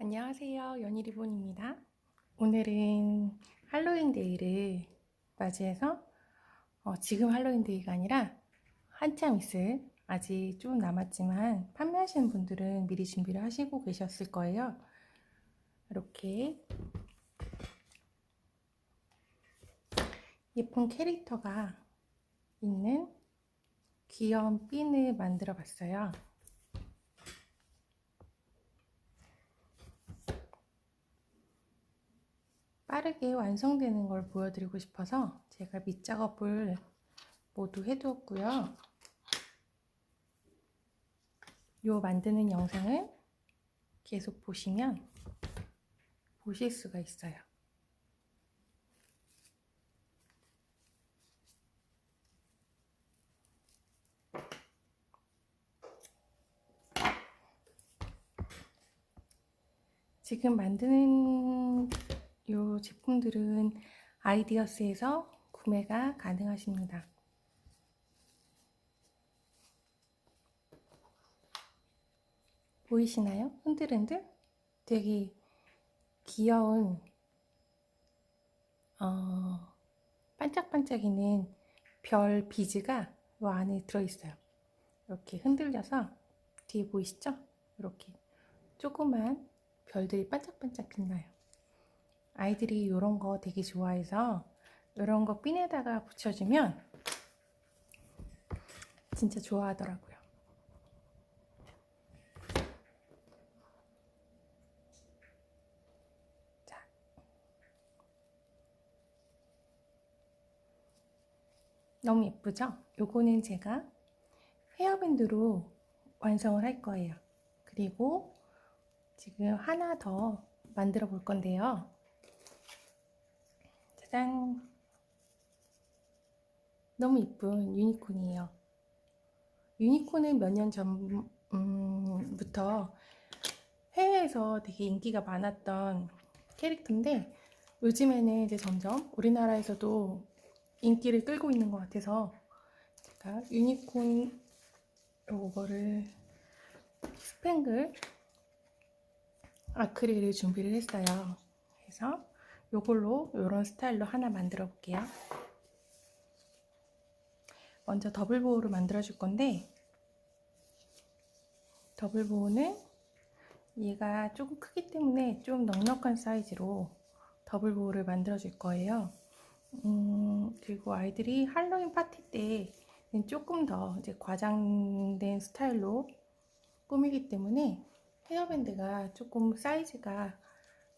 안녕하세요. 연희리본입니다. 오늘은 할로윈 데이를 맞이해서 어, 지금 할로윈 데이가 아니라 한참 있을 아직 좀 남았지만 판매하시는 분들은 미리 준비를 하시고 계셨을 거예요. 이렇게 예쁜 캐릭터가 있는 귀여운 핀을 만들어 봤어요. 빠르게 완성되는 걸 보여드리고 싶어서 제가 밑작업을 모두 해두었고요. 요 만드는 영상을 계속 보시면 보실 수가 있어요. 지금 만드는 이 제품들은 아이디어스에서 구매가 가능하십니다. 보이시나요? 흔들흔들? 되게 귀여운 어, 반짝반짝이는 별 비즈가 이 안에 들어있어요. 이렇게 흔들려서 뒤에 보이시죠? 이렇게 조그만 별들이 반짝반짝 빛나요. 아이들이 이런 거 되게 좋아해서 이런 거 핀에다가 붙여주면 진짜 좋아하더라고요. 자. 너무 예쁘죠? 요거는 제가 헤어밴드로 완성을 할 거예요. 그리고 지금 하나 더 만들어 볼 건데요. 짜잔! 너무 이쁜 유니콘이에요. 유니콘은 몇 년 전부터 해외에서 되게 인기가 많았던 캐릭터인데 요즘에는 이제 점점 우리나라에서도 인기를 끌고 있는 것 같아서 제가 유니콘 요거를 스팽글 아크릴을 준비를 했어요. 그래서 요걸로 이런 스타일로 하나 만들어 볼게요. 먼저 더블 보호를 만들어 줄 건데 더블 보호는 얘가 조금 크기 때문에 좀 넉넉한 사이즈로 더블 보호를 만들어 줄 거예요. 음, 그리고 아이들이 할로윈 파티 때는 조금 더 이제 과장된 스타일로 꾸미기 때문에 헤어밴드가 조금 사이즈가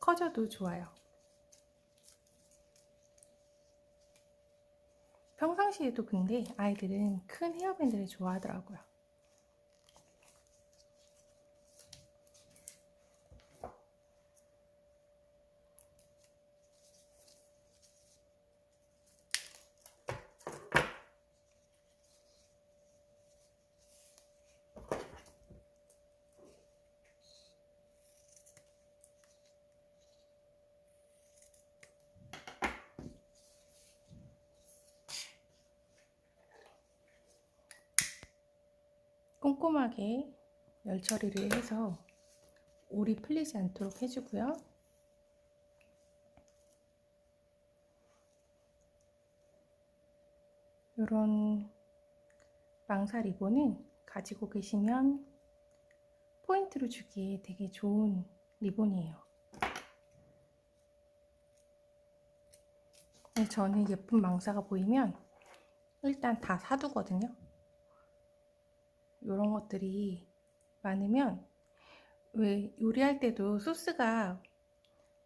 커져도 좋아요. 평상시에도 근데 아이들은 큰 헤어밴드를 좋아하더라고요. 꼼꼼하게 열 처리를 해서 올이 풀리지 않도록 해주고요. 이런 망사 리본은 가지고 계시면 포인트로 주기에 되게 좋은 리본이에요. 저는 예쁜 망사가 보이면 일단 다 사두거든요. 이런 것들이 많으면 왜 요리할 때도 소스가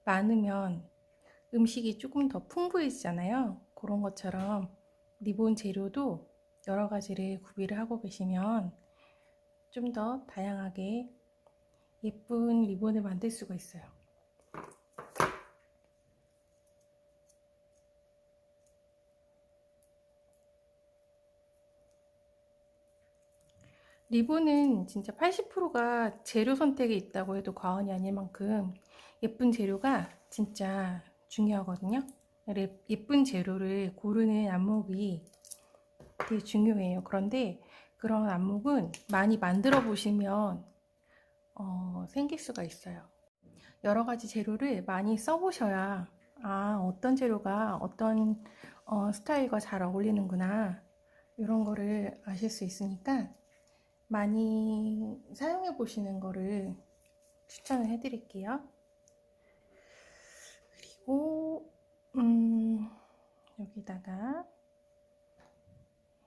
많으면 음식이 조금 더 풍부해지잖아요. 그런 것처럼 리본 재료도 여러 가지를 구비를 하고 계시면 좀 더 다양하게 예쁜 리본을 만들 수가 있어요. 리본은 진짜 80%가 재료 선택에 있다고 해도 과언이 아닐 만큼 예쁜 재료가 진짜 중요하거든요. 예쁜 재료를 고르는 안목이 되게 중요해요. 그런데 그런 안목은 많이 만들어 보시면 어, 생길 수가 있어요. 여러 가지 재료를 많이 써보셔야 아, 어떤 재료가 어떤 어, 스타일과 잘 어울리는구나. 이런 거를 아실 수 있으니까 많이 사용해 보시는 거를 추천을 해 드릴게요. 그리고, 음, 여기다가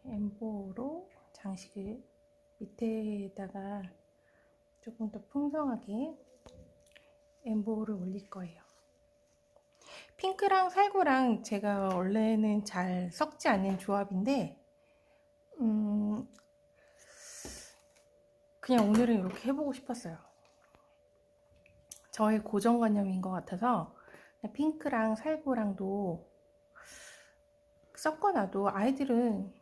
엠보로 장식을 밑에다가 조금 더 풍성하게 엠보를 올릴 거예요. 핑크랑 살구랑 제가 원래는 잘 섞지 않는 조합인데, 음, 그냥 오늘은 이렇게 해보고 싶었어요. 저의 고정관념인 것 같아서 핑크랑 살구랑도 섞어놔도 아이들은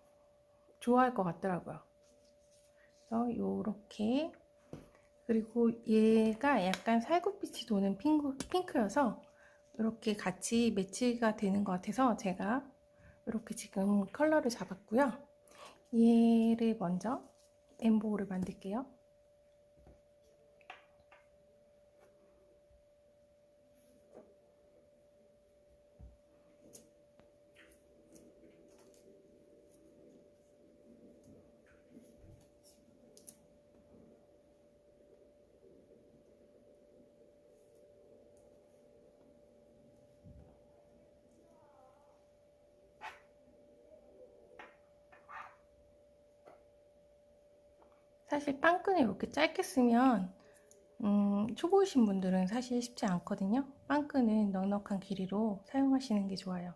좋아할 것 같더라고요. 그래서 이렇게 그리고 얘가 약간 살구빛이 도는 핑크, 핑크여서 이렇게 같이 매치가 되는 것 같아서 제가 이렇게 지금 컬러를 잡았고요. 얘를 먼저 엠보를 만들게요. 사실 빵끈을 이렇게 짧게 쓰면 음, 초보이신 분들은 사실 쉽지 않거든요. 빵끈은 넉넉한 길이로 사용하시는 게 좋아요.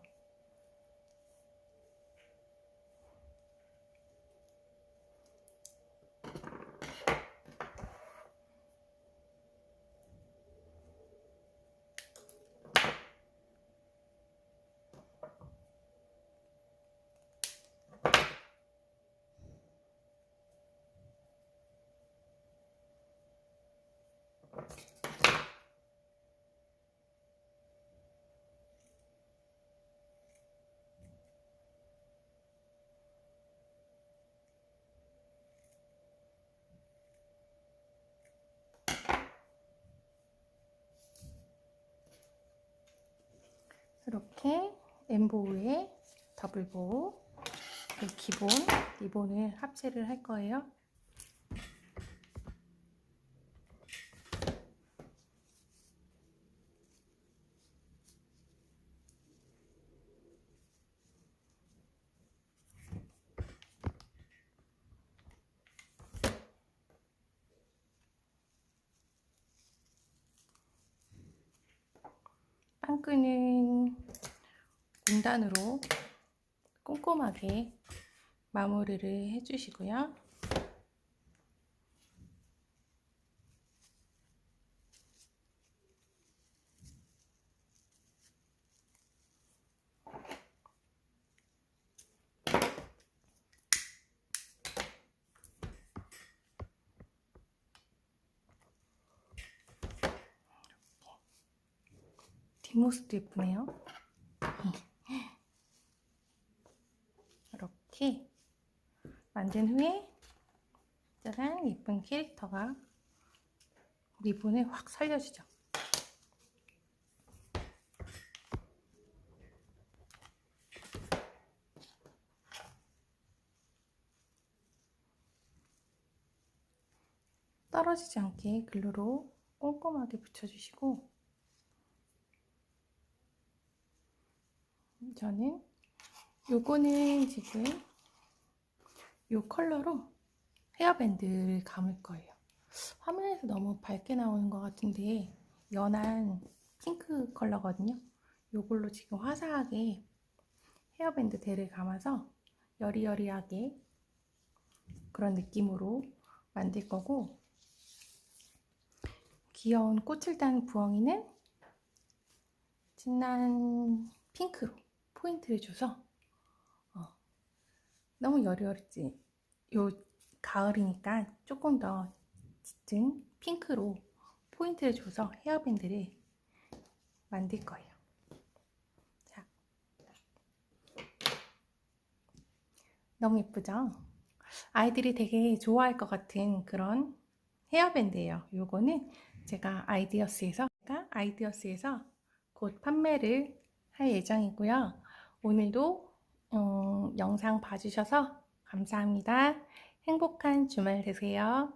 이렇게 엠보우에 더블보우 그 기본 리본을 합체를 할 거예요. 빵끈은 공단으로 꼼꼼하게 마무리를 해주시고요. 뒷모습도 예쁘네요. 이렇게 만든 후에 짜란 예쁜 캐릭터가 리본을 확 살려주죠. 떨어지지 않게 글루로 꼼꼼하게 붙여주시고 저는 요거는 지금 요 컬러로 헤어밴드를 감을 거예요. 화면에서 너무 밝게 나오는 것 같은데 연한 핑크 컬러거든요. 요걸로 지금 화사하게 헤어밴드 대를 감아서 여리여리하게 그런 느낌으로 만들 거고 귀여운 꽃을 단 부엉이는 진한 핑크로 포인트를 줘서 어, 너무 여리여리지 요 가을이니까 조금 더 짙은 핑크로 포인트를 줘서 헤어밴드를 만들 거예요. 자, 너무 예쁘죠? 아이들이 되게 좋아할 것 같은 그런 헤어밴드예요. 요거는 제가 아이디어스에서 아이디어스에서 곧 판매를 할 예정이고요. 오늘도 음, 영상 봐주셔서 감사합니다. 행복한 주말 되세요.